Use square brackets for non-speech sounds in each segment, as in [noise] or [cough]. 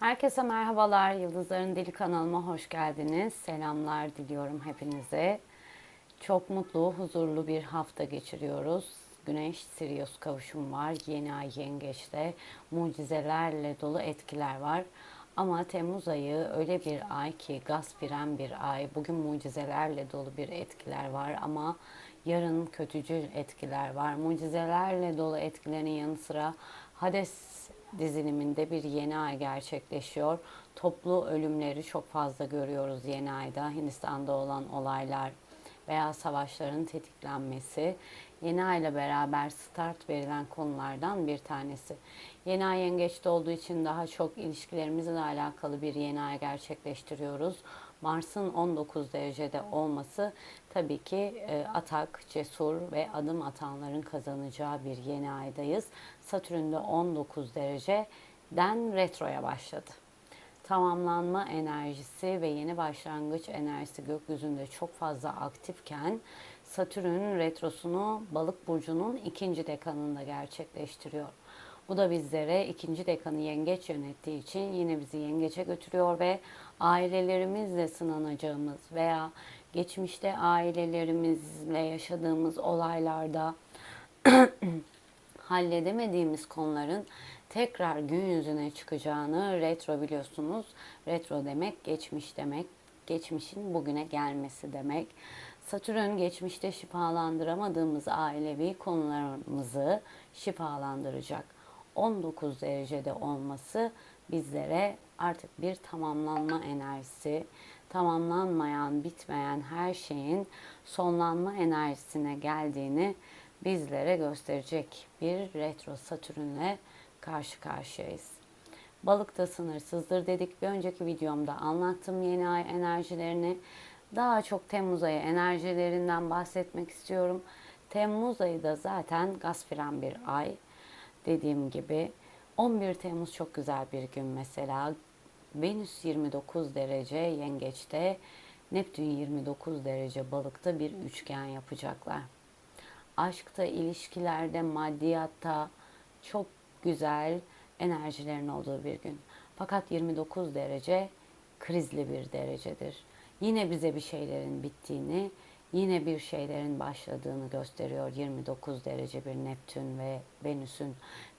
Herkese merhabalar. Yıldızların Dili kanalıma hoş geldiniz. Selamlar diliyorum hepinize. Çok mutlu, huzurlu bir hafta geçiriyoruz. Güneş Sirius kavuşum var. Yeni ay yengeçte mucizelerle dolu etkiler var. Ama Temmuz ayı öyle bir ay ki gaz fren bir ay. Bugün mucizelerle dolu bir etkiler var ama yarın kötücül etkiler var. Mucizelerle dolu etkilerin yanı sıra Hades diziliminde bir yeni ay gerçekleşiyor. Toplu ölümleri çok fazla görüyoruz yeni ayda. Hindistan'da olan olaylar veya savaşların tetiklenmesi yeni ayla beraber start verilen konulardan bir tanesi. Yeni ay yengeçte olduğu için daha çok ilişkilerimizle alakalı bir yeni ay gerçekleştiriyoruz. Mars'ın 19 derecede olması tabii ki e, atak, cesur ve adım atanların kazanacağı bir yeni aydayız. Satürn de 19 dereceden retroya başladı. Tamamlanma enerjisi ve yeni başlangıç enerjisi gökyüzünde çok fazla aktifken Satürn retrosunu balık burcunun ikinci dekanında gerçekleştiriyor. Bu da bizlere ikinci dekanı yengeç yönettiği için yine bizi yengeçe götürüyor ve ailelerimizle sınanacağımız veya geçmişte ailelerimizle yaşadığımız olaylarda [clears throat] halledemediğimiz konuların tekrar gün yüzüne çıkacağını retro biliyorsunuz. Retro demek geçmiş demek. Geçmişin bugüne gelmesi demek. Satürn geçmişte şifalandıramadığımız ailevi konularımızı şifalandıracak. 19 derecede olması bizlere artık bir tamamlanma enerjisi, tamamlanmayan, bitmeyen her şeyin sonlanma enerjisine geldiğini bizlere gösterecek bir retro satürnle karşı karşıyayız. Balık da sınırsızdır dedik. Bir önceki videomda anlattım yeni ay enerjilerini. Daha çok Temmuz ayı enerjilerinden bahsetmek istiyorum. Temmuz ayı da zaten gaz fren bir ay. Dediğim gibi 11 Temmuz çok güzel bir gün mesela. Venüs 29 derece yengeçte, Neptün 29 derece balıkta bir üçgen yapacaklar. Aşkta, ilişkilerde, maddiyatta çok güzel enerjilerin olduğu bir gün. Fakat 29 derece krizli bir derecedir. Yine bize bir şeylerin bittiğini, yine bir şeylerin başladığını gösteriyor 29 derece bir Neptün ve Venüs'ün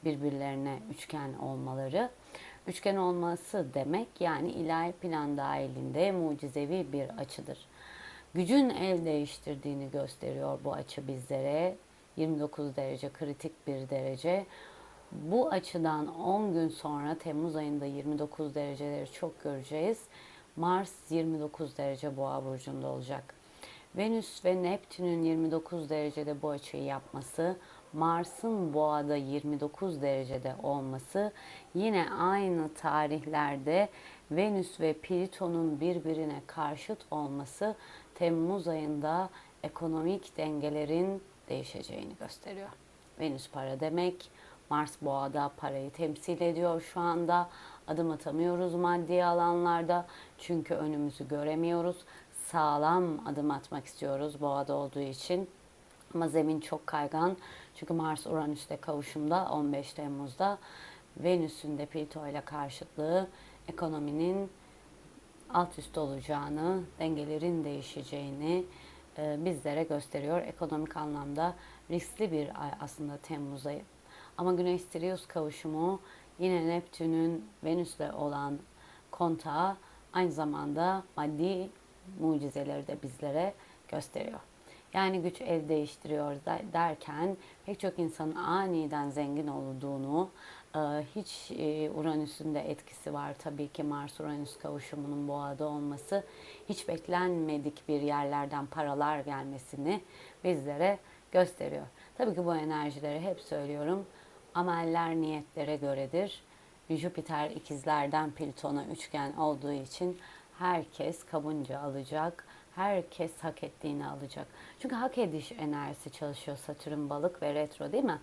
birbirlerine üçgen olmaları. Üçgen olması demek yani ilahi plan dahilinde mucizevi bir açıdır. Gücün el değiştirdiğini gösteriyor bu açı bizlere. 29 derece kritik bir derece. Bu açıdan 10 gün sonra Temmuz ayında 29 dereceleri çok göreceğiz. Mars 29 derece boğa burcunda olacak. Venüs ve Neptün'ün 29 derecede bu açıyı yapması, Mars'ın boğada 29 derecede olması, yine aynı tarihlerde Venüs ve Plüton'un birbirine karşıt olması Temmuz ayında ekonomik dengelerin değişeceğini gösteriyor. Venüs para demek, Mars boğada parayı temsil ediyor şu anda. Adım atamıyoruz maddi alanlarda çünkü önümüzü göremiyoruz. Sağlam adım atmak istiyoruz boğada olduğu için. Ama zemin çok kaygan. Çünkü Mars Uranüs'te kavuşumda 15 Temmuz'da Venüs'ün de Plüto ile karşıtlığı ekonominin alt üst olacağını, dengelerin değişeceğini e, bizlere gösteriyor. Ekonomik anlamda riskli bir ay aslında Temmuz ayı. Ama Güneş Sirius kavuşumu yine Neptün'ün Venüs'le olan kontağı aynı zamanda maddi mucizeleri de bizlere gösteriyor. Yani güç el değiştiriyor derken pek çok insanın aniden zengin olduğunu, e, hiç e, Uranüs'ün de etkisi var tabii ki Mars-Uranüs kavuşumunun boğada olması, hiç beklenmedik bir yerlerden paralar gelmesini bizlere gösteriyor. Tabii ki bu enerjileri hep söylüyorum. Ameller niyetlere göredir. Jüpiter ikizlerden Plüton'a üçgen olduğu için herkes kabınca alacak. Herkes hak ettiğini alacak. Çünkü hak ediş enerjisi çalışıyor Satürn balık ve retro değil mi?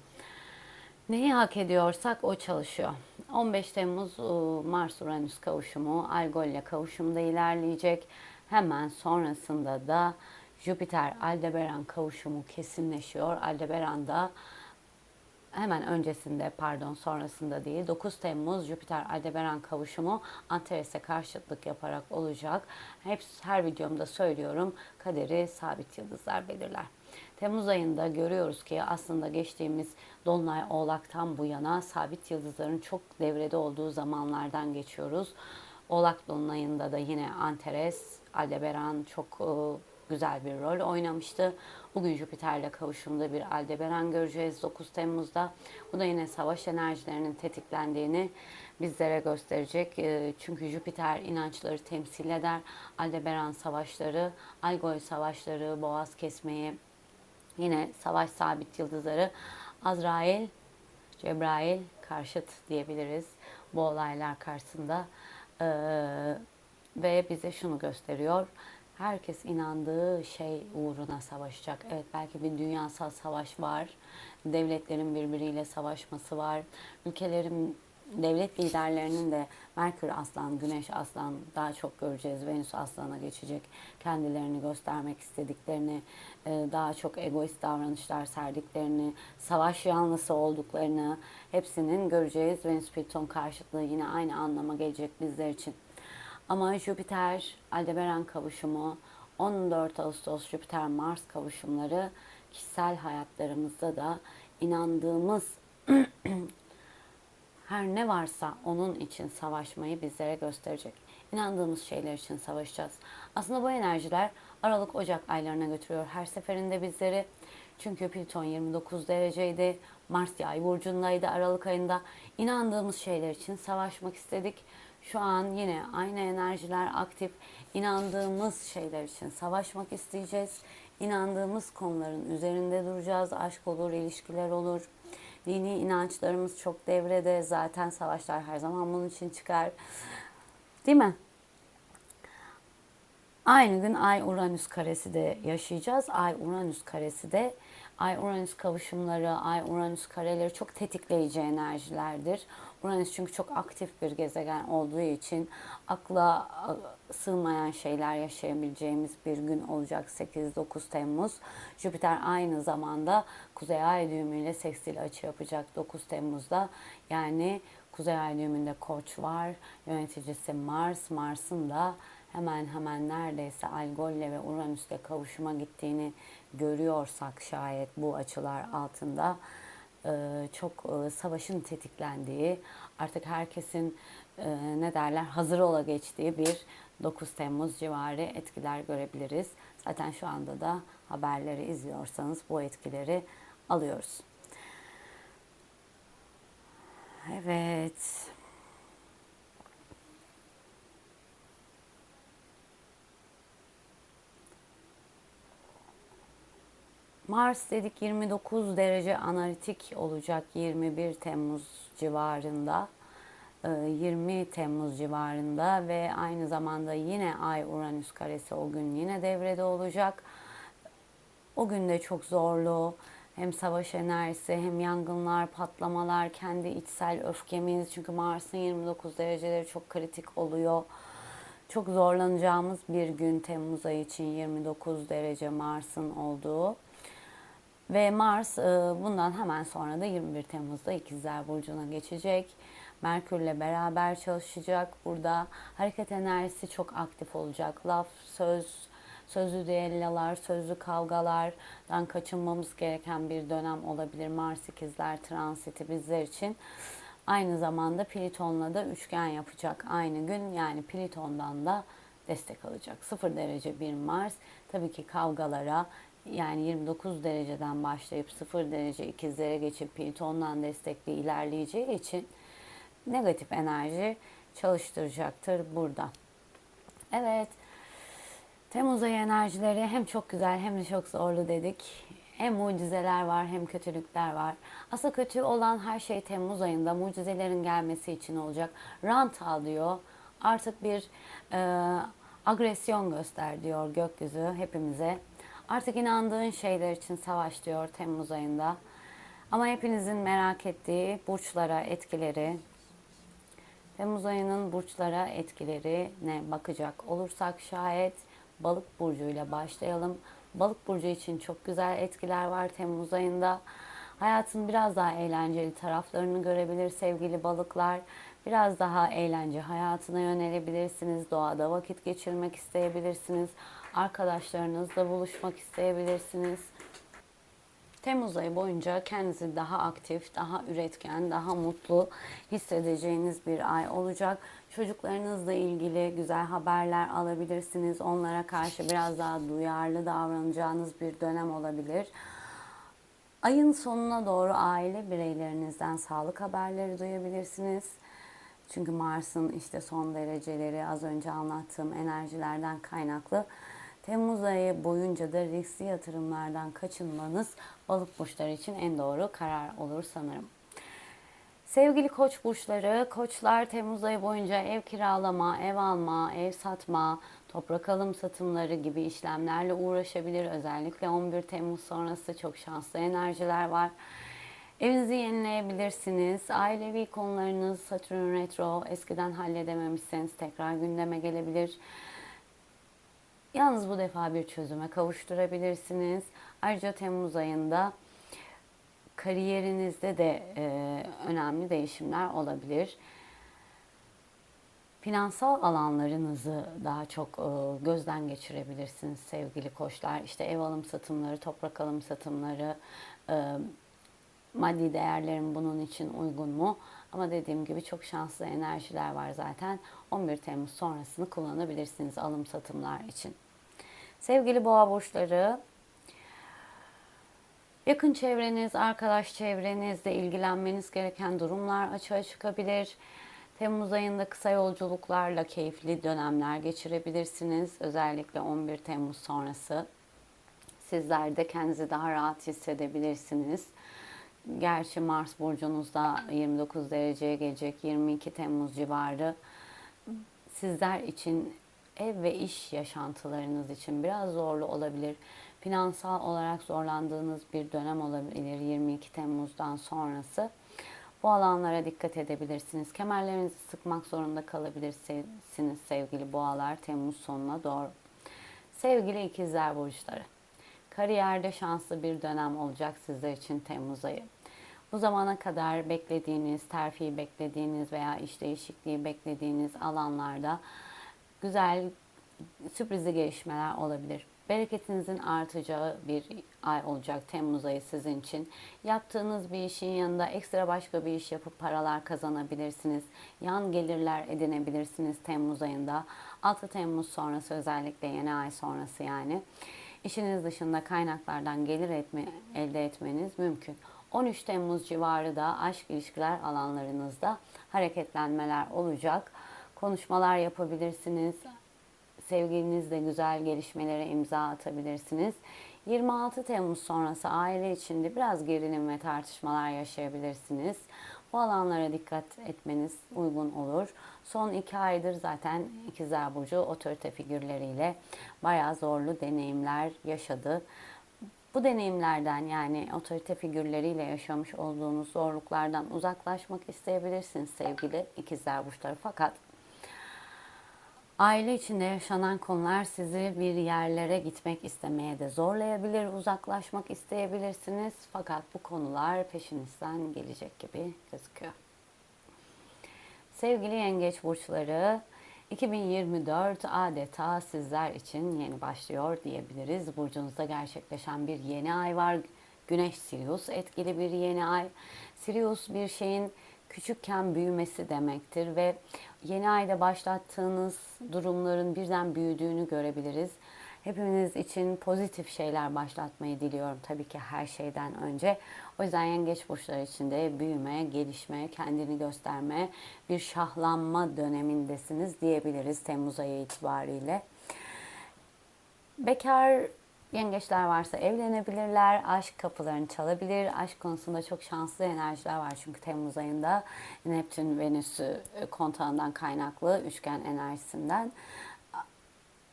Neyi hak ediyorsak o çalışıyor. 15 Temmuz Mars Uranüs kavuşumu Algol kavuşumda ilerleyecek. Hemen sonrasında da Jüpiter Aldebaran kavuşumu kesinleşiyor. Aldebaran da hemen öncesinde pardon sonrasında değil 9 Temmuz Jüpiter Aldebaran kavuşumu Antares'e karşıtlık yaparak olacak. Hep her videomda söylüyorum kaderi sabit yıldızlar belirler. Temmuz ayında görüyoruz ki aslında geçtiğimiz Dolunay Oğlak'tan bu yana sabit yıldızların çok devrede olduğu zamanlardan geçiyoruz. Oğlak Dolunay'ında da yine Antares, Aldebaran çok e, güzel bir rol oynamıştı. Bugün Jüpiter'le kavuşumda bir Aldebaran göreceğiz 9 Temmuz'da. Bu da yine savaş enerjilerinin tetiklendiğini bizlere gösterecek. E, Çünkü Jüpiter inançları temsil eder. Aldebaran savaşları, Algol savaşları, boğaz kesmeyi, yine savaş sabit yıldızları, Azrail, Cebrail karşıt diyebiliriz bu olaylar karşısında. Ee, ve bize şunu gösteriyor. Herkes inandığı şey uğruna savaşacak. Evet belki bir dünyasal savaş var. Devletlerin birbiriyle savaşması var. Ülkelerin devlet liderlerinin de Merkür Aslan, Güneş Aslan daha çok göreceğiz. Venüs Aslan'a geçecek. Kendilerini göstermek istediklerini, e, daha çok egoist davranışlar serdiklerini, savaş yanlısı olduklarını hepsinin göreceğiz. Venüs Plüton karşıtlığı yine aynı anlama gelecek bizler için. Ama Jüpiter Aldebaran kavuşumu 14 Ağustos Jüpiter Mars kavuşumları kişisel hayatlarımızda da inandığımız [clears throat] her ne varsa onun için savaşmayı bizlere gösterecek. İnandığımız şeyler için savaşacağız. Aslında bu enerjiler Aralık Ocak aylarına götürüyor her seferinde bizleri. Çünkü Plüton 29 dereceydi. Mars yay burcundaydı Aralık ayında. İnandığımız şeyler için savaşmak istedik. Şu an yine aynı enerjiler aktif. İnandığımız şeyler için savaşmak isteyeceğiz. İnandığımız konuların üzerinde duracağız. Aşk olur, ilişkiler olur. Dini inançlarımız çok devrede. Zaten savaşlar her zaman bunun için çıkar. Değil mi? Aynı gün Ay Uranüs karesi de yaşayacağız. Ay Uranüs karesi de Ay Uranüs kavuşumları, Ay Uranüs kareleri çok tetikleyici enerjilerdir. Uranüs çünkü çok aktif bir gezegen olduğu için akla sığmayan şeyler yaşayabileceğimiz bir gün olacak 8-9 Temmuz. Jüpiter aynı zamanda Kuzey Ay düğümüyle sekstil açı yapacak 9 Temmuz'da. Yani Kuzey Ay düğümünde Koç var, yöneticisi Mars. Mars'ın da hemen hemen neredeyse Algol'le ve Uranüs'le kavuşuma gittiğini görüyorsak şayet bu açılar altında çok savaşın tetiklendiği, artık herkesin ne derler hazır ola geçtiği bir 9 Temmuz civarı etkiler görebiliriz. Zaten şu anda da haberleri izliyorsanız bu etkileri alıyoruz. Evet. Mars dedik 29 derece analitik olacak 21 Temmuz civarında. 20 ee, Temmuz civarında ve aynı zamanda yine Ay Uranüs karesi o gün yine devrede olacak. O gün de çok zorlu. Hem savaş enerjisi hem yangınlar, patlamalar, kendi içsel öfkemiz. Çünkü Mars'ın 29 dereceleri çok kritik oluyor. Çok zorlanacağımız bir gün Temmuz ayı için 29 derece Mars'ın olduğu. Ve Mars e, bundan hemen sonra da 21 Temmuz'da İkizler Burcu'na geçecek. Merkür'le beraber çalışacak. Burada hareket enerjisi çok aktif olacak. Laf, söz, sözlü düellolar, sözlü kavgalardan kaçınmamız gereken bir dönem olabilir. Mars ikizler transiti bizler için. Aynı zamanda Plüton'la da üçgen yapacak aynı gün. Yani Plüton'dan da destek alacak. Sıfır derece bir Mars tabii ki kavgalara, yani 29 dereceden başlayıp 0 derece ikizlere geçip Plüton'dan destekli ilerleyeceği için negatif enerji çalıştıracaktır burada. Evet. Temmuz ayı enerjileri hem çok güzel hem de çok zorlu dedik. Hem mucizeler var hem kötülükler var. Aslında kötü olan her şey Temmuz ayında mucizelerin gelmesi için olacak. Rant al diyor. Artık bir e, agresyon göster diyor gökyüzü hepimize. Artık inandığın şeyler için savaş diyor Temmuz ayında. Ama hepinizin merak ettiği burçlara etkileri, Temmuz ayının burçlara etkileri ne bakacak olursak şayet balık burcuyla başlayalım. Balık burcu için çok güzel etkiler var Temmuz ayında. Hayatın biraz daha eğlenceli taraflarını görebilir sevgili balıklar. Biraz daha eğlence hayatına yönelebilirsiniz. Doğada vakit geçirmek isteyebilirsiniz. Arkadaşlarınızla buluşmak isteyebilirsiniz. Temmuz ayı boyunca kendinizi daha aktif, daha üretken, daha mutlu hissedeceğiniz bir ay olacak. Çocuklarınızla ilgili güzel haberler alabilirsiniz. Onlara karşı biraz daha duyarlı davranacağınız bir dönem olabilir. Ayın sonuna doğru aile bireylerinizden sağlık haberleri duyabilirsiniz. Çünkü Mars'ın işte son dereceleri az önce anlattığım enerjilerden kaynaklı Temmuz ayı boyunca da riskli yatırımlardan kaçınmanız balık burçları için en doğru karar olur sanırım. Sevgili koç burçları, koçlar Temmuz ayı boyunca ev kiralama, ev alma, ev satma, toprak alım satımları gibi işlemlerle uğraşabilir. Özellikle 11 Temmuz sonrası çok şanslı enerjiler var. Evinizi yenileyebilirsiniz. Ailevi konularınız Satürn retro eskiden halledememişseniz tekrar gündeme gelebilir. Yalnız bu defa bir çözüme kavuşturabilirsiniz. Ayrıca Temmuz ayında kariyerinizde de e, önemli değişimler olabilir. Finansal alanlarınızı daha çok e, gözden geçirebilirsiniz sevgili koçlar. İşte ev alım satımları, toprak alım satımları, e, maddi değerlerim bunun için uygun mu? Ama dediğim gibi çok şanslı enerjiler var zaten. 11 Temmuz sonrasını kullanabilirsiniz alım satımlar için. Sevgili boğa burçları, yakın çevreniz, arkadaş çevrenizle ilgilenmeniz gereken durumlar açığa çıkabilir. Temmuz ayında kısa yolculuklarla keyifli dönemler geçirebilirsiniz. Özellikle 11 Temmuz sonrası. Sizler de kendinizi daha rahat hissedebilirsiniz. Gerçi Mars burcunuzda 29 dereceye gelecek 22 Temmuz civarı. Sizler için ev ve iş yaşantılarınız için biraz zorlu olabilir. Finansal olarak zorlandığınız bir dönem olabilir 22 Temmuz'dan sonrası. Bu alanlara dikkat edebilirsiniz. Kemerlerinizi sıkmak zorunda kalabilirsiniz sevgili boğalar Temmuz sonuna doğru. Sevgili ikizler burçları. Kariyerde şanslı bir dönem olacak sizler için Temmuz ayı. Bu zamana kadar beklediğiniz, terfi beklediğiniz veya iş değişikliği beklediğiniz alanlarda güzel sürprizli gelişmeler olabilir. Bereketinizin artacağı bir ay olacak Temmuz ayı sizin için. Yaptığınız bir işin yanında ekstra başka bir iş yapıp paralar kazanabilirsiniz. Yan gelirler edinebilirsiniz Temmuz ayında. 6 Temmuz sonrası özellikle yeni ay sonrası yani. İşiniz dışında kaynaklardan gelir etme, elde etmeniz mümkün. 13 Temmuz civarı da aşk ilişkiler alanlarınızda hareketlenmeler olacak. Konuşmalar yapabilirsiniz. Sevgilinizle güzel gelişmelere imza atabilirsiniz. 26 Temmuz sonrası aile içinde biraz gerilim ve tartışmalar yaşayabilirsiniz. Bu alanlara dikkat etmeniz uygun olur. Son iki aydır zaten İkizler Burcu otorite figürleriyle bayağı zorlu deneyimler yaşadı. Bu deneyimlerden yani otorite figürleriyle yaşamış olduğunuz zorluklardan uzaklaşmak isteyebilirsiniz sevgili ikizler burçları. Fakat aile içinde yaşanan konular sizi bir yerlere gitmek istemeye de zorlayabilir, uzaklaşmak isteyebilirsiniz. Fakat bu konular peşinizden gelecek gibi gözüküyor. Sevgili yengeç burçları, 2024 adeta sizler için yeni başlıyor diyebiliriz. Burcunuzda gerçekleşen bir yeni ay var. Güneş Sirius etkili bir yeni ay. Sirius bir şeyin küçükken büyümesi demektir ve yeni ayda başlattığınız durumların birden büyüdüğünü görebiliriz. Hepimiz için pozitif şeyler başlatmayı diliyorum tabii ki her şeyden önce. O yüzden yengeç burçları için de büyüme, gelişme, kendini gösterme, bir şahlanma dönemindesiniz diyebiliriz Temmuz ayı itibariyle. Bekar yengeçler varsa evlenebilirler, aşk kapılarını çalabilir. Aşk konusunda çok şanslı enerjiler var çünkü Temmuz ayında Neptün Venüs'ü kontağından kaynaklı üçgen enerjisinden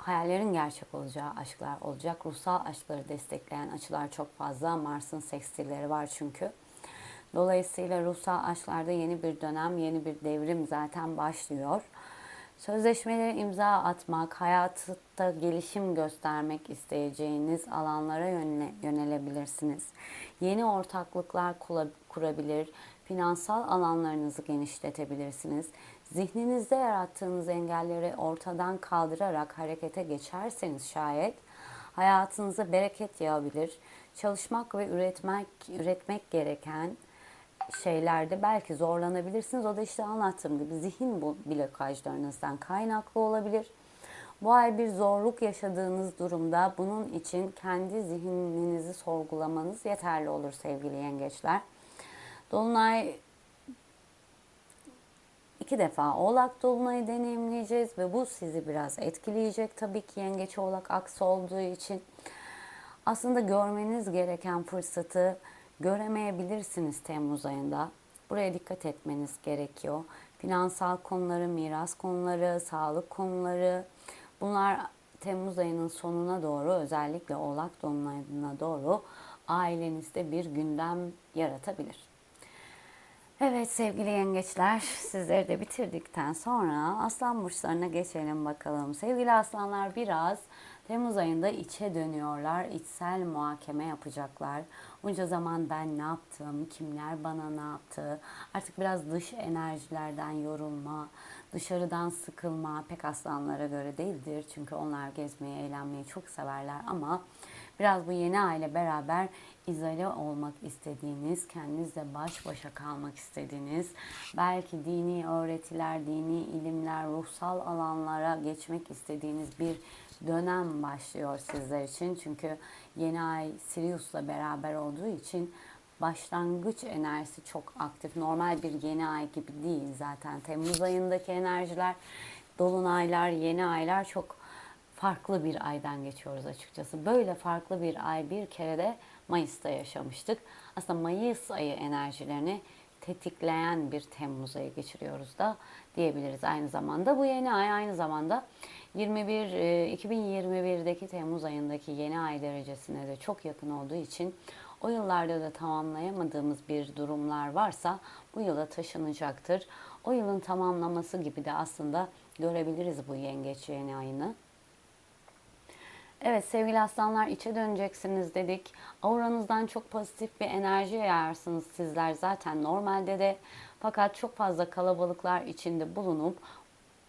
hayallerin gerçek olacağı aşklar olacak. Ruhsal aşkları destekleyen açılar çok fazla. Mars'ın sekstilleri var çünkü. Dolayısıyla ruhsal aşklarda yeni bir dönem, yeni bir devrim zaten başlıyor. Sözleşmeleri imza atmak, hayatta gelişim göstermek isteyeceğiniz alanlara yönele, yönelebilirsiniz. Yeni ortaklıklar kurabilir, finansal alanlarınızı genişletebilirsiniz. Zihninizde yarattığınız engelleri ortadan kaldırarak harekete geçerseniz şayet hayatınıza bereket yağabilir. Çalışmak ve üretmek üretmek gereken şeylerde belki zorlanabilirsiniz. O da işte anlattığım gibi zihin blokajlarınızdan kaynaklı olabilir. Bu ay bir zorluk yaşadığınız durumda bunun için kendi zihninizi sorgulamanız yeterli olur sevgili yengeçler. Dolunay iki defa Oğlak Dolunay'ı deneyimleyeceğiz ve bu sizi biraz etkileyecek tabii ki Yengeç Oğlak aksi olduğu için. Aslında görmeniz gereken fırsatı göremeyebilirsiniz Temmuz ayında. Buraya dikkat etmeniz gerekiyor. Finansal konuları, miras konuları, sağlık konuları bunlar Temmuz ayının sonuna doğru özellikle Oğlak Dolunay'ına doğru ailenizde bir gündem yaratabilir. Evet sevgili yengeçler sizleri de bitirdikten sonra aslan burçlarına geçelim bakalım. Sevgili aslanlar biraz Temmuz ayında içe dönüyorlar, içsel muhakeme yapacaklar. Bunca zaman ben ne yaptım, kimler bana ne yaptı, artık biraz dış enerjilerden yorulma, dışarıdan sıkılma pek aslanlara göre değildir. Çünkü onlar gezmeyi, eğlenmeyi çok severler ama biraz bu yeni aile beraber izole olmak istediğiniz, kendinizle baş başa kalmak istediğiniz, belki dini öğretiler, dini ilimler, ruhsal alanlara geçmek istediğiniz bir dönem başlıyor sizler için. Çünkü yeni ay Sirius'la beraber olduğu için başlangıç enerjisi çok aktif. Normal bir yeni ay gibi değil zaten. Temmuz ayındaki enerjiler, dolunaylar, yeni aylar çok farklı bir aydan geçiyoruz açıkçası. Böyle farklı bir ay bir kere de Mayıs'ta yaşamıştık. Aslında Mayıs ayı enerjilerini tetikleyen bir Temmuz ayı geçiriyoruz da diyebiliriz aynı zamanda. Bu yeni ay aynı zamanda 21 2021'deki e, Temmuz ayındaki yeni ay derecesine de çok yakın olduğu için o yıllarda da tamamlayamadığımız bir durumlar varsa bu yıla taşınacaktır. O yılın tamamlaması gibi de aslında görebiliriz bu yengeç yeni ayını. Evet sevgili aslanlar içe döneceksiniz dedik. Auranızdan çok pozitif bir enerji yayarsınız sizler zaten normalde de. Fakat çok fazla kalabalıklar içinde bulunup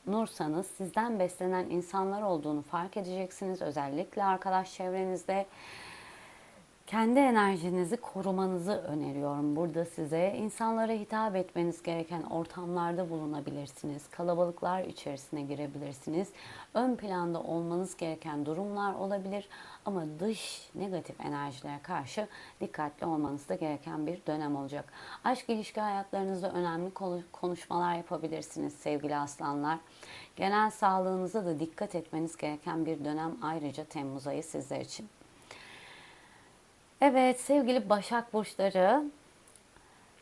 nursanız sizden beslenen insanlar olduğunu fark edeceksiniz. Özellikle arkadaş çevrenizde kendi enerjinizi korumanızı öneriyorum burada size. İnsanlara hitap etmeniz gereken ortamlarda bulunabilirsiniz. Kalabalıklar içerisine girebilirsiniz. Ön planda olmanız gereken durumlar olabilir ama dış negatif enerjilere karşı dikkatli olmanız da gereken bir dönem olacak. Aşk ilişki hayatlarınızda önemli konuşmalar yapabilirsiniz sevgili aslanlar. Genel sağlığınıza da dikkat etmeniz gereken bir dönem ayrıca Temmuz ayı sizler için. Evet sevgili Başak Burçları,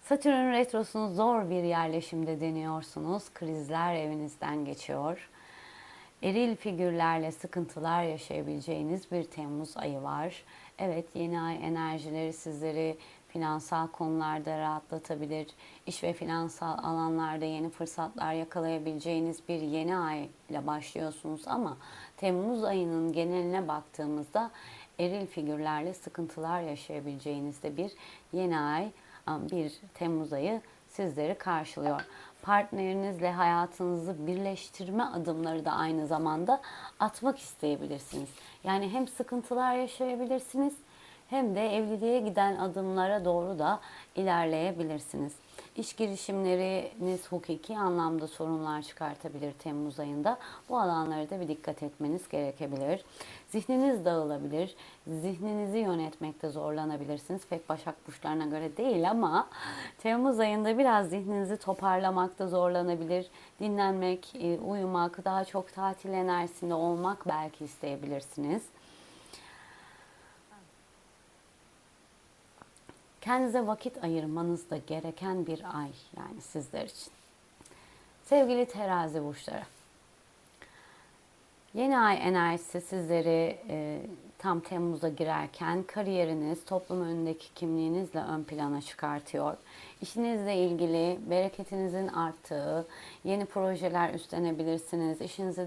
Satürn retrosunu zor bir yerleşimde deniyorsunuz. Krizler evinizden geçiyor. Eril figürlerle sıkıntılar yaşayabileceğiniz bir Temmuz ayı var. Evet yeni ay enerjileri sizleri finansal konularda rahatlatabilir. İş ve finansal alanlarda yeni fırsatlar yakalayabileceğiniz bir yeni ay ile başlıyorsunuz ama Temmuz ayının geneline baktığımızda eril figürlerle sıkıntılar yaşayabileceğinizde bir yeni ay, bir Temmuz ayı sizleri karşılıyor. Partnerinizle hayatınızı birleştirme adımları da aynı zamanda atmak isteyebilirsiniz. Yani hem sıkıntılar yaşayabilirsiniz hem de evliliğe giden adımlara doğru da ilerleyebilirsiniz. İş girişimleriniz hukuki anlamda sorunlar çıkartabilir Temmuz ayında. Bu alanlara da bir dikkat etmeniz gerekebilir. Zihniniz dağılabilir. Zihninizi yönetmekte zorlanabilirsiniz. Pek başak burçlarına göre değil ama Temmuz ayında biraz zihninizi toparlamakta zorlanabilir. Dinlenmek, e, uyumak, daha çok tatil enerjisinde olmak belki isteyebilirsiniz. Kendinize vakit ayırmanız da gereken bir ay yani sizler için. Sevgili terazi burçları. Yeni ay enerjisi sizleri e, tam Temmuz'a girerken kariyeriniz, toplum önündeki kimliğinizle ön plana çıkartıyor. İşinizle ilgili bereketinizin arttığı, yeni projeler üstlenebilirsiniz. İşinizi